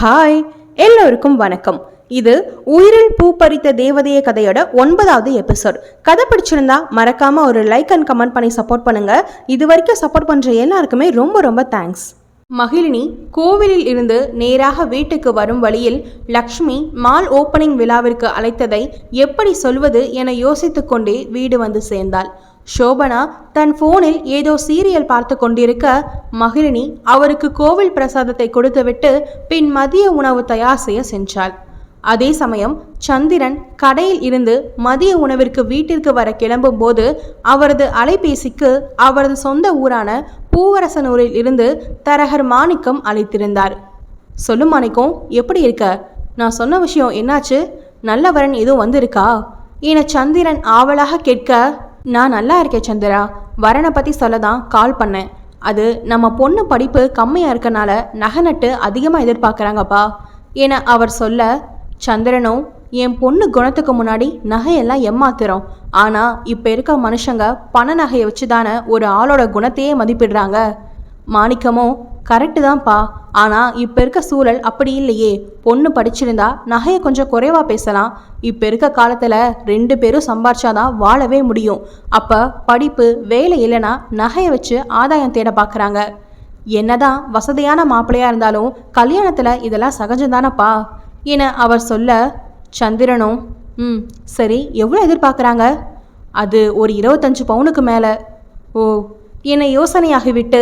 Hi எல்லோருக்கும் வணக்கம். இது உயிரில் பூ பறித்த தேவதைய கதையோட ஒன்பதாவது எபிசோட் கதை பிடிச்சிருந்தா மறக்காம ஒரு லைக் அண்ட் கமெண்ட் பண்ணி சப்போர்ட் பண்ணுங்க. இது வரைக்கும் சப்போர்ட் பண்ற எல்லாருக்குமே ரொம்ப ரொம்ப தேங்க்ஸ் மகிழினி கோவிலில் இருந்து நேராக வீட்டுக்கு வரும் வழியில் லக்ஷ்மி மால் ஓப்பனிங் விழாவிற்கு அழைத்ததை எப்படி சொல்வது என யோசித்துக்கொண்டே வீடு வந்து சேர்ந்தாள். சோபனா தன் போனில் ஏதோ சீரியல் பார்த்து கொண்டிருக்க மகிழினி அவருக்கு கோவில் பிரசாதத்தை கொடுத்துவிட்டு பின் மதிய உணவு தயார் செய்ய சென்றாள். அதே சமயம் சந்திரன் கடையில் இருந்து மதிய உணவிற்கு வீட்டிற்கு வர கிளம்பும் போது அவரது அலைபேசிக்கு அவரது சொந்த ஊரான பூவரசனூரில் இருந்து தரகர் மாணிக்கம் அழைத்திருந்தார். சொல்லு மாணிக்கம் எப்படி இருக்க? நான் சொன்ன விஷயம் என்னாச்சு? நல்லவரன் எதுவும் வந்திருக்கா? என சந்திரன் ஆவலாக கேட்க நான் நல்லா இருக்கேன் சந்திரா. வரனை பற்றி சொல்ல தான் கால் பண்ணேன். அது நம்ம பொண்ணு படிப்பு கம்மியாக இருக்கனால நகை நட்டு அதிகமாக எதிர்பார்க்குறாங்கப்பா. என அவர் சொல்ல சந்திரனும் என் பொண்ணு குணத்துக்கு முன்னாடி நகையெல்லாம் ஏமாத்துறோம். ஆனால் இப்போ இருக்க மனுஷங்க பண நகையை வச்சு தானே ஒரு ஆளோட குணத்தையே மதிப்பிடுறாங்க. மாணிக்கமும் கரெக்டு தான்ப்பா. ஆனால் இப்போ இருக்க சூழல் அப்படி இல்லையே. பொண்ணு படிச்சிருந்தா நகையை கொஞ்சம் குறைவாக பேசலாம். இப்போ இருக்க காலத்தில் ரெண்டு பேரும் சம்பாரிச்சாதான் வாழவே முடியும். அப்போ படிப்பு வேலை இல்லைன்னா நகையை வச்சு ஆதாயம் தேட பார்க்குறாங்க என்னதான் வசதியான மாப்பிள்ளையாக இருந்தாலும் கல்யாணத்தில் இதெல்லாம் சகஜம்தானப்பா என அவர் சொல்ல சந்திரனும் ம் சரி எவ்வளோ எதிர்பார்க்குறாங்க? அது ஒரு இருபத்தஞ்சு பவுனுக்கு மேலே. ஓ என்னை யோசனையாகிவிட்டு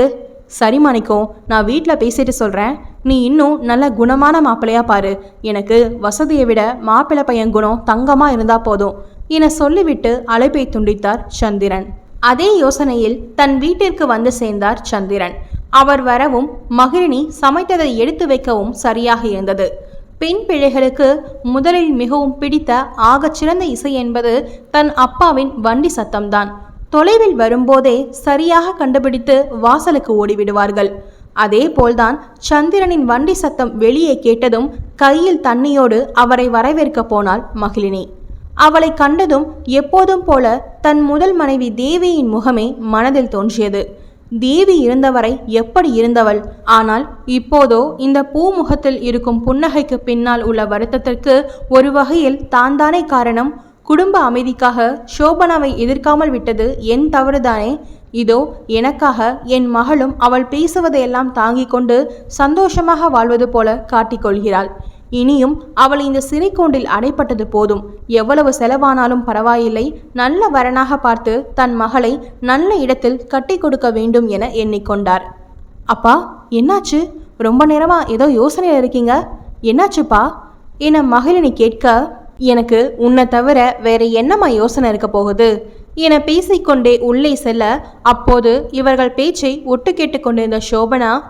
சரி மாணிக்கோ நான் வீட்டில் பேசிட்டு சொல்கிறேன் நீ இன்னும் நல்ல குணமான மாப்பிள்ளையா பாரு. எனக்கு வசதியை விட மாப்பிள்ளை பையன் குணம் தங்கமாக இருந்தால் போதும். என சொல்லிவிட்டு அழைப்பை துண்டித்தார் சந்திரன். அதே யோசனையில் தன் வீட்டிற்கு வந்து சேர்ந்தார் சந்திரன். அவர் வரவும் மகிழினி சமைத்ததை எடுத்து வைக்கவும் சரியாக இருந்தது. பெண் பிள்ளைகளுக்கு முதலில் மிகவும் பிடித்த ஆகச்சிறந்த இசை என்பது தன் அப்பாவின் வண்டி சத்தம்தான். தொலைவில் வரும்போதே சரியாக கண்டுபிடித்து வாசலுக்கு ஓடிவிடுவார்கள். அதே போல்தான் சந்திரனின் வண்டி சத்தம் வெளியே கேட்டதும் கையில் தண்ணியோடு அவரை வரவேற்க போனாள் மகிழினி. அவளை கண்டதும் எப்போதும் போல தன் முதல் மனைவி தேவியின் முகமே மனதில் தோன்றியது. தேவி இருந்தவரை எப்படி இருந்தவள்? ஆனால் இப்போதோ இந்த பூமுகத்தில் இருக்கும் புன்னகைக்கு பின்னால் உள்ள வருத்தத்திற்கு ஒரு வகையில் தான் தானே காரணம்? குடும்ப அமைதிக்காக ஷோபனாவை எதிர்க்காமல் விட்டது என் தவறுதானே? இதோ எனக்காக என் மகளும் அவள் பேசுவதையெல்லாம் தாங்கிக் கொண்டு சந்தோஷமாக வாழ்வது போல காட்டிக்கொள்கிறாள் இனியும் அவள் இந்த சிறைக்கூண்டில் அடைப்பட்டது போதும். எவ்வளவு செலவானாலும் பரவாயில்லை. நல்ல வரனாக பார்த்து தன் மகளை நல்ல இடத்தில் கட்டி கொடுக்க வேண்டும் என எண்ணிக்கொண்டார். அப்பா என்னாச்சு? ரொம்ப நேரமா ஏதோ யோசனையில் இருக்கீங்க? என்னாச்சுப்பா? என மகளினி கேட்க எனக்கு உன்னை தவிர வேற என்னம்மா யோசனை இருக்க போகுது? என பேசிக்கொண்டே உள்ளே செல்ல அப்போது இவர்கள் பேச்சை ஒட்டு கேட்டுக்கொண்டிருந்த சோபனா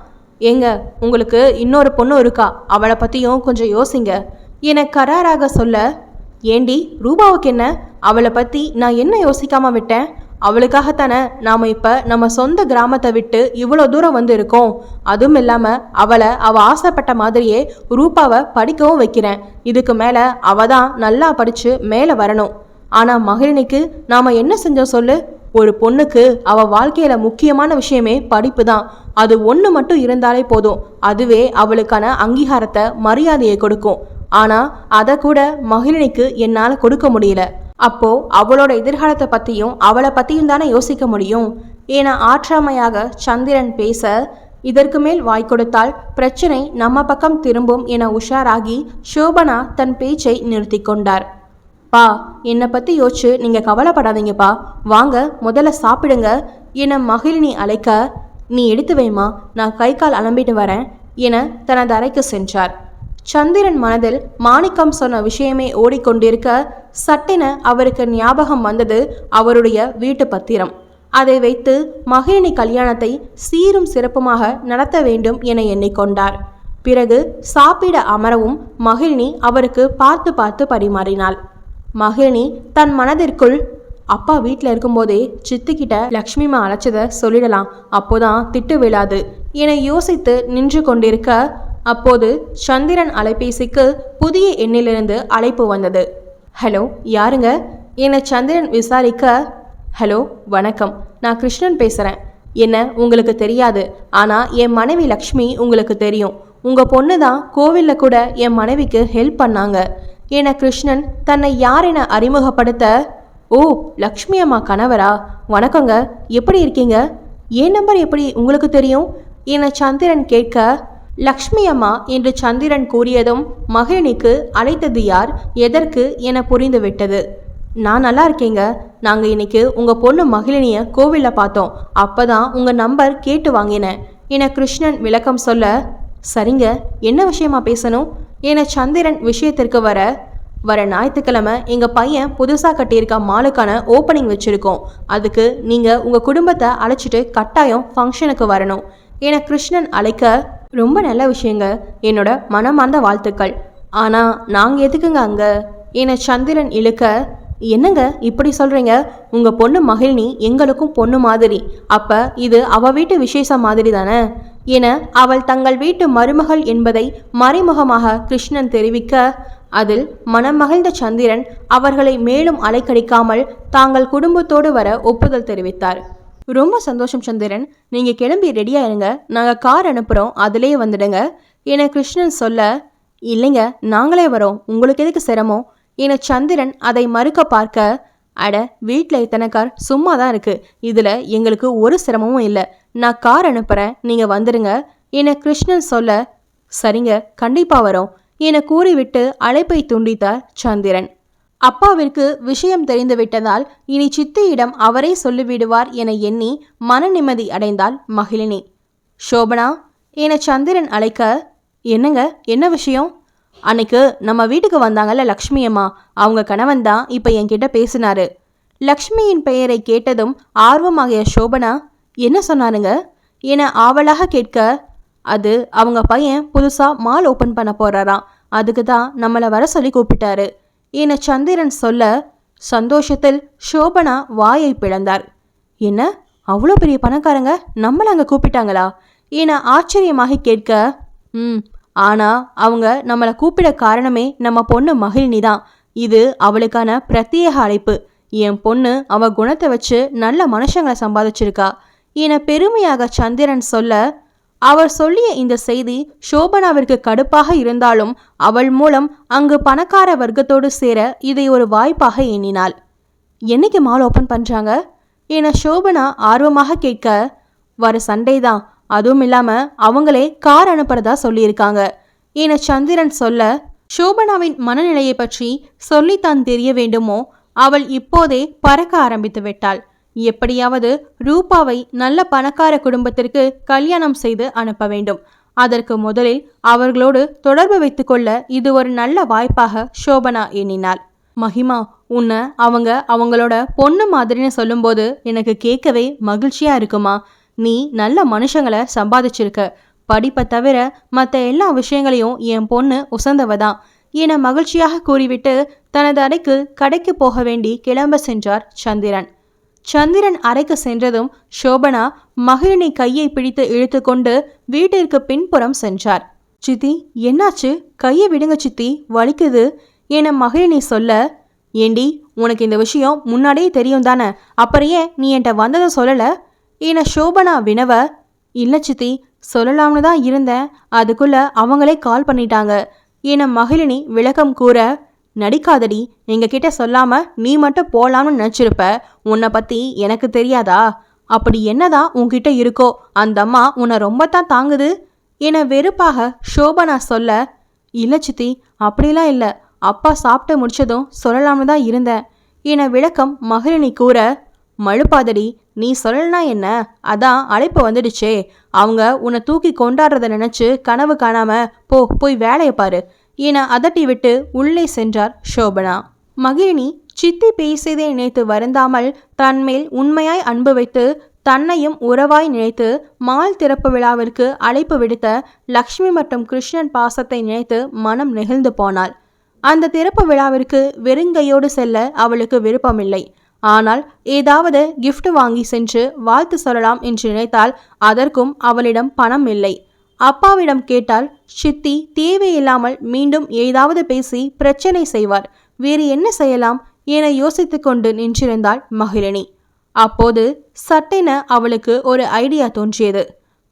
ஏங்க உங்களுக்கு இன்னொரு பொண்ணு இருக்கா? அவளை பற்றியும் கொஞ்சம் யோசிங்க. என கராராக சொல்ல ஏண்டி ரூபாவுக்கு என்ன? அவளை பற்றி நான் என்ன யோசிக்காம விட்டேன்? அவளுக்காகத்தானே நாம் இப்போ நம்ம சொந்த கிராமத்தை விட்டு இவ்வளோ தூரம் வந்து இருக்கோம் அதுவும் இல்லாமல் அவளை அவள் ஆசைப்பட்ட மாதிரியே ரூபாவை படிக்கவும் வைக்கிறேன். இதுக்கு மேலே அவள் தான் நல்லா படித்து மேலே வரணும். ஆனால் மகிழினிக்கு நாம் என்ன செஞ்சோம் சொல்லு? ஒரு பொண்ணுக்கு அவள் வாழ்க்கையில் முக்கியமான விஷயமே படிப்பு தான். அது ஒன்று மட்டும் இருந்தாலே போதும். அதுவே அவளுக்கான அங்கீகாரத்தை மரியாதையை கொடுக்கும். ஆனால் அதை கூட மகிழினிக்கு என்னால் கொடுக்க முடியல. அப்போ அவளோட எதிர்காலத்தை பற்றியும் அவளை பற்றியும் தானே யோசிக்க முடியும்? என ஆற்றாமையாக சந்திரன் பேச இதற்கு மேல் வாய் கொடுத்தால் பிரச்சனை நம்ம பக்கம் திரும்பும் என உஷாராகி சோபனா தன் பேச்சை நிறுத்தி கொண்டார். பா என்னை பற்றி யோசிச்சு நீங்கள் கவலைப்படாதீங்கப்பா. வாங்க முதல்ல சாப்பிடுங்க என மகிழினி அழைக்க நீ எடுத்து வைமா நான் கை கால் அலம்பிட்டு வரேன் என தனது அறைக்கு சென்றார். சந்திரன் மனதில் மாணிக்கம் சொன்ன விஷயமே ஓடிக்கொண்டிருக்க சட்டென அவருக்கு ஞாபகம் வந்தது அவருடைய வீட்டு பத்திரம். அதை வைத்து மகிழினி கல்யாணத்தை சீரும் சிறப்புமாக நடத்த வேண்டும் என எண்ணிக்கொண்டார். பிறகு சாப்பிட அமரவும் மகிழினி அவருக்கு பார்த்து பார்த்து பரிமாறினாள். மகிழினி தன் மனதிற்குள் அப்பா வீட்டில் இருக்கும்போதே சித்திக்கிட்ட லக்ஷ்மிமா அழைச்சதை சொல்லிடலாம் அப்போதான் திட்டு விழாது என யோசித்து நின்று கொண்டிருக்க அப்போது சந்திரன் அலைபேசிக்கு புதிய எண்ணிலிருந்து அழைப்பு வந்தது. ஹலோ யாருங்க? என்னை சந்திரன் விசாரிக்க ஹலோ வணக்கம். நான் கிருஷ்ணன் பேசுகிறேன் என்ன உங்களுக்கு தெரியாது? ஆனால் என் மனைவி லக்ஷ்மி உங்களுக்கு தெரியும். உங்கள் பொண்ணு தான் கோவில்ல கூட என் மனைவிக்கு ஹெல்ப் பண்ணாங்க. என கிருஷ்ணன் தன்னை யார் என அறிமுகப்படுத்த ஓ லக்ஷ்மி அம்மா கணவரா? வணக்கங்க. எப்படி இருக்கீங்க? என் நம்பர் எப்படி உங்களுக்கு தெரியும்? என சந்திரன் கேட்க லக்ஷ்மி அம்மா என்று சந்திரன் கூறியதும் மகிழினிக்கு அழைத்தது யார் எதற்கு என புரிந்துவிட்டது நான் நல்லா இருக்கேங்க. நாங்கள் இன்னைக்கு உங்கள் பொண்ணு மகிழினியை கோவிலில் பார்த்தோம். அப்போ தான் உங்கள் நம்பர் கேட்டு வாங்கினேன் என கிருஷ்ணன் விளக்கம் சொல்ல சரிங்க என்ன விஷயமா பேசணும்? என சந்திரன் விஷயத்திற்கு வர வர ஞாயிற்றுக்கிழமை எங்கள் பையன் புதுசாக கட்டியிருக்க மாலுக்கான ஓப்பனிங் வச்சுருக்கோம். அதுக்கு நீங்கள் உங்கள் குடும்பத்தை அழைச்சிட்டு கட்டாயம் ஃபங்க்ஷனுக்கு வரணும் என கிருஷ்ணன் அழைக்க ரொம்ப நல்ல விஷயங்க. என்னோட மனமார்ந்த வாழ்த்துக்கள். ஆனால் நாங்கள் எதுக்குங்க அங்கே? என்னை சந்திரன் இழுக்க என்னங்க இப்படி சொல்கிறீங்க உங்கள் பொண்ணு மகிழ்னி எங்களுக்கும் பொண்ணு மாதிரி. அப்போ இது அவள் வீட்டு விசேஷம் மாதிரி தானே? என அவள் தங்கள் வீட்டு மருமகள் என்பதை மறைமுகமாக கிருஷ்ணன் தெரிவிக்க அதில் மனமகிழ்ந்த சந்திரன் அவர்களை மேலும் அலைக்கடிக்காமல் தாங்கள் குடும்பத்தோடு வர ஒப்புதல் தெரிவித்தார். ரொம்ப சந்தோஷம் சந்திரன். நீங்கள் கிளம்பி ரெடியாக இருங்க. நாங்கள் கார் அனுப்புகிறோம் அதிலேயே வந்துடுங்க. என கிருஷ்ணன் சொல்ல இல்லைங்க நாங்களே வரோம். உங்களுக்கு எதுக்கு சிரமம்? என சந்திரன் அதை மறுக்க பார்க்க அட வீட்டில் இத்தனை கார் சும்மா தான் இருக்குது இதில் எங்களுக்கு ஒரு சிரமமும் இல்லை. நான் கார் அனுப்புகிறேன் நீங்கள் வந்துடுங்க. என கிருஷ்ணன் சொல்ல சரிங்க கண்டிப்பாக வரோம். என கூறிவிட்டு அழைப்பை துண்டித்தார் சந்திரன். அப்பாவிற்கு விஷயம் தெரிந்து விட்டதால் இனி சித்தியிடம் அவரே சொல்லிவிடுவார் என எண்ணி மன நிம்மதி அடைந்தாள் மகிழினி. சோபனா என சந்திரன் அழைக்க? என்னங்க? என்ன விஷயம்? அன்னைக்கு நம்ம வீட்டுக்கு வந்தாங்கல்ல லக்ஷ்மி அம்மா. அவங்க கணவன் தான் இப்போ என்கிட்ட பேசினாரு. லக்ஷ்மியின் பெயரை கேட்டதும் ஆர்வமாகிய சோபனா என்ன சொன்னாருங்க? என ஆவலாக கேட்க அது அவங்க பையன் புதுசாக மால் ஓப்பன் பண்ண போறாராம். அதுக்கு தான் நம்மளை வர சொல்லி கூப்பிட்டாரு. என சந்திரன் சொல்ல சந்தோஷத்தில் சோபனா வாயை பிளந்தார். என்ன? அவ்வளோ பெரிய பணக்காரங்க? நம்மளை அங்கே கூப்பிட்டாங்களா? என ஆச்சரியமாக கேட்க ம் ஆனால் அவங்க நம்மளை கூப்பிட காரணமே நம்ம பொண்ணு மகிழ்னி தான். இது அவளுக்கான பிரத்யேக அழைப்பு. என் பொண்ணு அவ குணத்தை வச்சு நல்ல மனுஷங்களை சம்பாதிச்சிருக்கா. என பெருமையாக சந்திரன் சொல்ல அவர் சொல்லிய இந்த செய்தி சோபனாவிற்கு கடுப்பாக இருந்தாலும் அவள் மூலம் அங்கு பணக்கார வர்க்கத்தோடு சேர இதை ஒரு வாய்ப்பாக எண்ணினாள். என்னைக்கு மால் ஓப்பன் பண்ணுறாங்க என சோபனா ஆர்வமாக கேட்க வர சண்டே தான் அதுவும் இல்லாமல் அவங்களே கார் அனுப்புறதா சொல்லியிருக்காங்க. என சந்திரன் சொல்ல சோபனாவின் மனநிலையை பற்றி சொல்லித்தான் தெரிய வேண்டுமோ? அவள் இப்போதே பறக்க ஆரம்பித்து விட்டாள். எப்படியாவது ரூபாவை நல்ல பணக்கார குடும்பத்திற்கு கல்யாணம் செய்து அனுப்ப வேண்டும். அதற்கு முதலில் அவர்களோடு தொடர்பு வைத்துக்கொள்ள இது ஒரு நல்ல வாய்ப்பாக சோபனா எண்ணினாள். மகிமா உன்னை அவங்க அவங்களோட பொண்ணு மாதிரின்னு சொல்லும்போது எனக்கு கேட்கவே மகிழ்ச்சியா இருக்குமா? நீ நல்ல மனுஷங்களை சம்பாதிச்சிருக்க. படிப்பை தவிர மற்ற எல்லா விஷயங்களையும் என் பொண்ணு உசந்தவ தான். என மகிழ்ச்சியாக கூறிவிட்டு தனது அறைக்கு கடைக்கு போக வேண்டி கிளம்ப சென்றார் சந்திரன். சந்திரன் அறைக்கு சென்றதும் சோபனா மகிழனை கையை பிடித்து இழுத்துக்கொண்டு வீட்டிற்கு பின்புறம் சென்றார். சித்தி என்னாச்சு? கையை விடுங்க சித்தி வலிக்குது என மகிழினி சொல்ல ஏண்டி உனக்கு இந்த விஷயம் முன்னாடியே தெரியும் தானே? அப்புறம் ஏன் நீ என்கிட்ட வந்ததை சொல்லலை? என சோபனா வினவ இல்லை சித்தி சொல்லலாம்னு தான் இருந்தேன். அதுக்குள்ள அவங்களே கால் பண்ணிட்டாங்க என மகிழினி விளக்கம் கூற நடிக்காதடி எங்ககிட்ட சொல்லாம நீ மட்டும் போலாம்னு நினச்சிருப்ப. உன்னை பத்தி எனக்கு தெரியாதா? அப்படி என்னதான் உன்கிட்ட இருக்கோ அந்த அம்மா உன்னை ரொம்ப தான் தாங்குது. என வெறுப்பாக ஷோபனா சொல்ல இல்லை சித்தி அப்படிலாம் இல்லை. அப்பா சாப்பிட்டு முடிச்சதும் சொல்லலாம்னு தான் இருந்தேன். என விளக்கம் மகிழினி கூற மழுப்பாதடி நீ சொல்லனா என்ன? அதான் அழைப்பு வந்துடுச்சே. அவங்க உன்னை தூக்கி கொண்டாடுறத நினச்சி கனவு காணாம போ போய் வேலையை பாரு. என அதட்டிவிட்டு உள்ளே சென்றார் சோபனா மகிழினி சித்தி பேசியதை நினைத்து வருந்தாமல் தன்மேல் உண்மையாய் அன்பு வைத்து தன்னையும் உறவாய் நினைத்து மால் திறப்பு விழாவிற்கு அழைப்பு விடுத்த லக்ஷ்மி மற்றும் கிருஷ்ணன் பாசத்தை நினைத்து மனம் நெகிழ்ந்து போனாள். அந்த திறப்பு விழாவிற்கு வெறுங்கையோடு செல்ல அவளுக்கு விருப்பமில்லை. ஆனால் ஏதாவது கிஃப்ட் வாங்கி சென்று வாழ்த்து சொல்லலாம் என்று நினைத்தால் அதற்கும் அவளிடம் பணம் இல்லை. அப்பாவிடம் கேட்டால் சித்தி தேவையில்லாமல் மீண்டும் ஏதாவது பேசி பிரச்சனை செய்வார். வேறு என்ன செய்யலாம்? என யோசித்து கொண்டு நின்றிருந்தாள் மகிழினி. அப்போது சட்டென அவளுக்கு ஒரு ஐடியா தோன்றியது.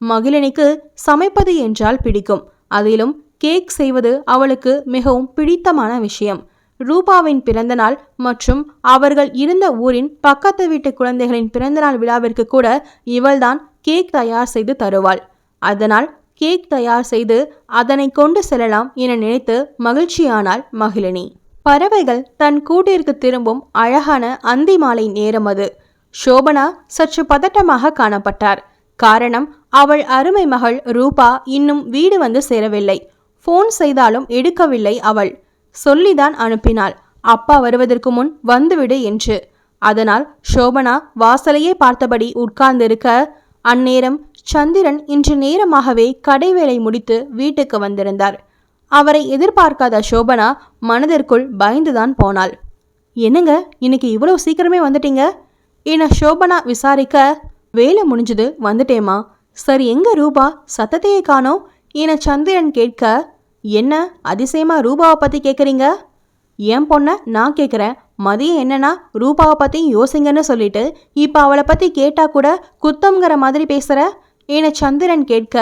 மகிழினிக்கு சமைப்பது என்றால் பிடிக்கும். அதிலும் கேக் செய்வது அவளுக்கு மிகவும் பிடித்தமான விஷயம். ரூபாவின் பிறந்தநாள் மற்றும் அவர்கள் இருந்த ஊரின் பக்கத்து வீட்டு குழந்தைகளின் பிறந்தநாள் விழாவிற்கு கூட இவள்தான் கேக் தயார் செய்து தருவாள். அதனால் கேக் தயார் செய்து அதனை கொண்டு செல்லலாம் என நினைத்து மகிழ்ச்சியானாள் மகிழினி. பறவைகள் தன் கூட்டிற்கு திரும்பும் அழகான அந்தி மாலை நேரம் அது. சோபனா சற்று பதட்டமாக காணப்பட்டார். காரணம் அவள் அருமை மகள் ரூபா இன்னும் வீடு வந்து சேரவில்லை. ஃபோன் செய்தாலும் எடுக்கவில்லை அவள். சொல்லிதான் அனுப்பினாள். அப்பா வருவதற்கு முன் வந்துவிடு என்று. அதனால் சோபனா வாசலையே பார்த்தபடி உட்கார்ந்திருக்க அந்நேரம் சந்திரன் இன்று நேரமாகவே கடை வேலை முடித்து வீட்டுக்கு வந்திருந்தார். அவரை எதிர்பார்க்காத சோபனா மனதிற்குள் பயந்துதான் போனாள். என்னங்க இன்னைக்கு இவ்வளோ சீக்கிரமே வந்துட்டீங்க? என சோபனா விசாரிக்க வேலை முடிஞ்சது வந்துட்டேமா சரி எங்க ரூபா? சத்தத்தையே காணோம். என சந்திரன் கேட்க என்ன அதிசயமா ரூபாவை பத்தி கேக்குறீங்க? என் பொண்ண நான் கேட்குறேன் மதியம் என்னன்னா ரூபாவை பற்றி யோசிங்கன்னு சொல்லிட்டு இப்போ அவளை பற்றி கேட்டால் கூட குத்தம்ங்கிற மாதிரி பேசுகிற என சந்திரன் கேட்க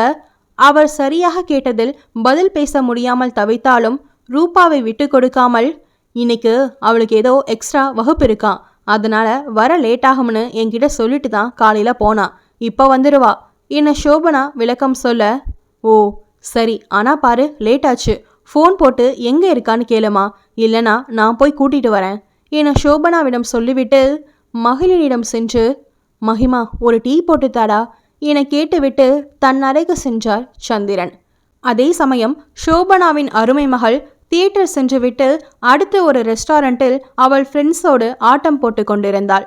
அவர் சரியாக கேட்டதில் பதில் பேச முடியாமல் தவித்தாலும் ரூபாவை விட்டு கொடுக்காமல் இன்னைக்கு அவளுக்கு ஏதோ எக்ஸ்ட்ரா வகுப்பு இருக்கான் அதனால வர லேட் ஆகும்னு என்கிட்ட சொல்லிட்டு தான் காலையில் போனா. இப்போ வந்துடுவா என்ன சோபனா விளக்கம் சொல்ல ஓ சரி ஆனால் பாரு லேட் ஆச்சு. ஃபோன் போட்டு எங்கே இருக்கான்னு கேளுமா. இல்லைனா நான் போய் கூட்டிகிட்டு வரேன். என சோபனாவிடம் சொல்லிவிட்டு மகளினிடம் சென்று மகிமா ஒரு டீ போட்டு தாடா என கேட்டுவிட்டு தன் அறைக்கு சென்றார் சந்திரன். அதே சமயம் சோபனாவின் அருமை மகள் தியேட்டர் சென்றுவிட்டு அடுத்து ஒரு ரெஸ்டாரண்ட்டில் அவள் ஃப்ரெண்ட்ஸோடு ஆட்டம் போட்டு கொண்டிருந்தாள்.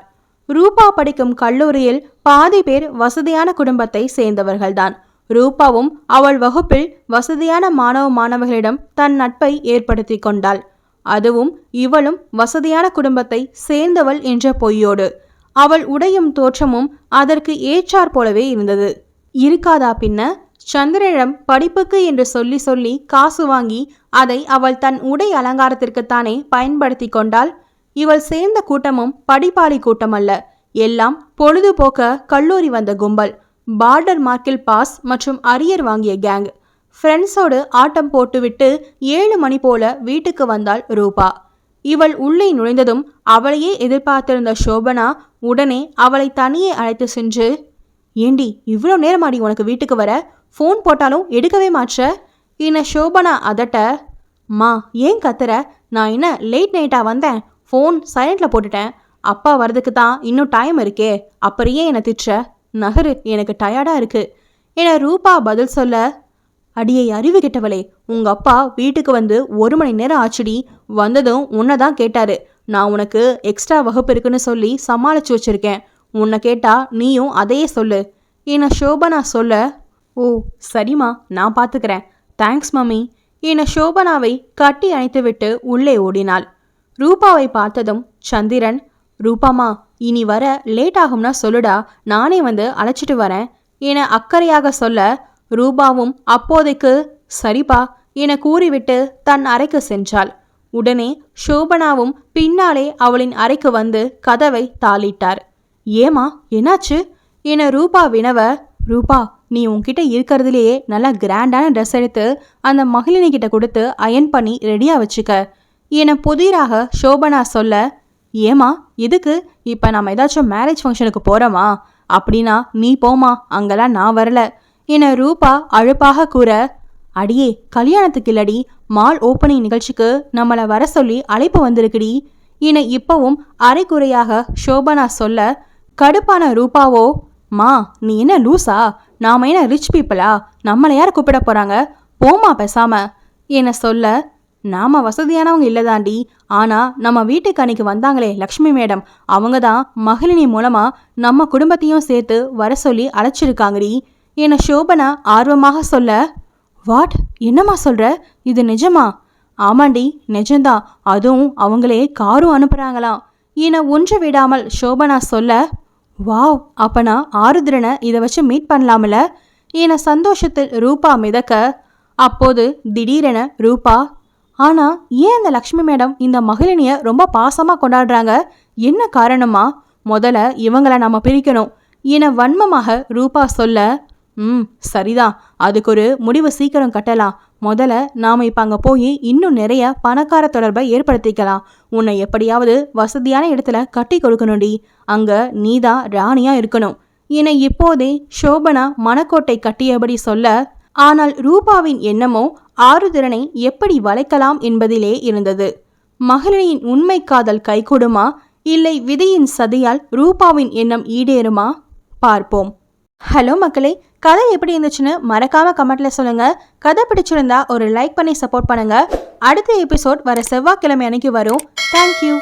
ரூபா படிக்கும் கல்லூரியில் பாதி பேர் வசதியான குடும்பத்தை சேர்ந்தவர்கள்தான். ரூபாவும் அவள் வகுப்பில் வசதியான மாணவ மாணவர்களிடம் தன் நட்பை ஏற்படுத்தி கொண்டாள். அதுவும் இவளும் வசதியான குடும்பத்தை சேர்ந்தவள் என்ற பொய்யோடு. அவள் உடையும் தோற்றமும் அதற்கு ஏற்றாற் போலவே இருந்தது. இருக்காதா பின்ன? சந்திரனிடம் படிப்புக்கு என்று சொல்லி சொல்லி காசு வாங்கி அதை அவள் தன் உடை அலங்காரத்திற்குத்தானே பயன்படுத்தி கொண்டாள். இவள் சேர்ந்த கூட்டமும் படிப்பாளி கூட்டம் அல்ல எல்லாம் பொழுதுபோக்க கல்லூரி வந்த கும்பல். பார்டர் மார்க்கில் பாஸ் மற்றும் அரியர் வாங்கிய கேங். ஃப்ரெண்ட்ஸோடு ஆட்டம் போட்டுவிட்டு ஏழு மணி போல வீட்டுக்கு வந்தாள் ரூபா. இவள் உள்ளே நுழைந்ததும் அவளையே எதிர்பார்த்திருந்த சோபனா உடனே அவளை தனியே அழைத்து சென்று ஏண்டி இவ்வளோ நேரமாடி உனக்கு வீட்டுக்கு வர? ஃபோன் போட்டாலும் எடுக்கவே மாற்ற என்ன சோபனா அதட்ட மா ஏன் கத்துற? நான் என்ன லேட் நைட்டாக வந்தேன். ஃபோன் சைலண்டில் போட்டுட்டேன். அப்பா வர்றதுக்கு தான் இன்னும் டைம் இருக்கே. அப்படியே என்னை திட்டுற? நகரு எனக்கு டயர்டாக இருக்குது என ரூபா பதில் சொல்ல அடியை அறிவு கெட்டவளே உங்க அப்பா வீட்டுக்கு வந்து ஒரு மணி நேரம் ஆச்சுடி. வந்ததும் உன்னை தான் கேட்டாரு. நான் உனக்கு எக்ஸ்ட்ரா வகுப்பு இருக்குன்னு சொல்லி சமாளிச்சு வச்சிருக்கேன். உன்னை கேட்டா நீயும் அதையே சொல்லு. என்னை ஷோபனா சொல்ல? ஓ சரிம்மா நான் பார்த்துக்கிறேன் தேங்க்ஸ் மம்மி. என ஷோபனாவை கட்டி அணைத்துவிட்டு உள்ளே ஓடினாள். ரூபாவை பார்த்ததும் சந்திரன் ரூபாமா இனி வர லேட் ஆகும்னா சொல்லுடா. நானே வந்து அழைச்சிட்டு வரேன். என அக்கறையாக சொல்ல ரூபாவும் அப்போதைக்கு சரிப்பா என கூறிவிட்டு தன் அறைக்கு சென்றாள். உடனே சோபனாவும் பின்னாலே அவளின் அறைக்கு வந்து கதவை தாளிட்டார். ஏமா என்னாச்சு? என ரூபா வினவ ரூபா நீ உன்கிட்ட இருக்கிறதுலேயே நல்லா கிராண்டான ட்ரெஸ் எடுத்து அந்த மகளினி கிட்ட கொடுத்து அயன் பண்ணி ரெடியாக வச்சுக்க என புதிராக சோபனா சொல்ல ஏமா எதுக்கு? இப்போ நம்ம ஏதாச்சும் மேரேஜ் ஃபங்க்ஷனுக்கு போகிறோமா அப்படின்னா நீ போமா அங்கெல்லாம் நான் வரல. என ரூபா அழுப்பாக கூற அடியே கல்யாணத்துக்கு இல்லடி மால் ஓப்பனிங் நிகழ்ச்சிக்கு நம்மளை வர சொல்லி அழைப்பு வந்திருக்குடி என இப்பவும் அரைக்குறையாக சோபனா சொல்ல கடுப்பான ரூபாவோ மா நீ என்ன லூசா? நாம என்ன ரிச் பீப்புளா நம்மளை யார் கூப்பிட போறாங்க? போமா பேசாம என சொல்ல நாம வசதியானவங்க இல்லதாண்டி. ஆனா நம்ம வீட்டுக்கு அன்னைக்கு வந்தாங்களே லக்ஷ்மி மேடம். அவங்க தான் மகளினி மூலமா நம்ம குடும்பத்தையும் சேர்த்து வர சொல்லி அழைச்சிருக்காங்கடி. என சோபனா ஆர்வமாக சொல்ல வாட்? என்னம்மா சொல்ற? இது நிஜமா? ஆமாண்டி நிஜம்தான் அதுவும் அவங்களே காரும் அனுப்புகிறாங்களாம் என ஒன்று விடாமல் சோபனா சொல்ல வாவ் அப்பனா ஆருத்ரனை இதை வச்சு மீட் பண்ணலாம்ல? என சந்தோஷத்தில் ரூபா மிதக்க அப்போது திடீரென ரூபா. ஆனால் ஏன் அந்த லக்ஷ்மி மேடம் இந்த மகிழினியை ரொம்ப பாசமாக கொண்டாடுறாங்க? என்ன காரணமா முதல்ல இவங்களை நம்ம பிரிக்கணும். என வன்மமாக ரூபா சொல்ல ம் சரிதான் அதுக்கு ஒரு முடிவு சீக்கிரம் கட்டலாம். முதல்ல நாம் இப்போ அங்கே போய் இன்னும் நிறைய பணக்கார தொடர்பை ஏற்படுத்திக்கலாம். உன்னை எப்படியாவது வசதியான இடத்துல கட்டி கொடுக்கணும்டி. அங்கே நீதான் ராணியாக இருக்கணும். என இப்போதே சோபனா மணக்கோட்டை கட்டியபடி சொல்ல ஆனால் ரூபாவின் எண்ணமோ ஆறுதிறனை எப்படி வளைக்கலாம் என்பதிலே இருந்தது. மகளிரின் உண்மை காதல் கைகூடுமா? இல்லை விதியின் சதியால் ரூபாவின் எண்ணம் ஈடேறுமா? பார்ப்போம். ஹலோ மக்களே கதை எப்படி இருந்துச்சுன்னு மறக்காம கமெண்ட்ல சொல்லுங்க. கதை பிடிச்சிருந்தா ஒரு லைக் பண்ணி சப்போர்ட் பண்ணுங்க. அடுத்த எபிசோட் வர செவ்வாய்க்கிழமை அன்னைக்கு வரும். தேங்க்யூ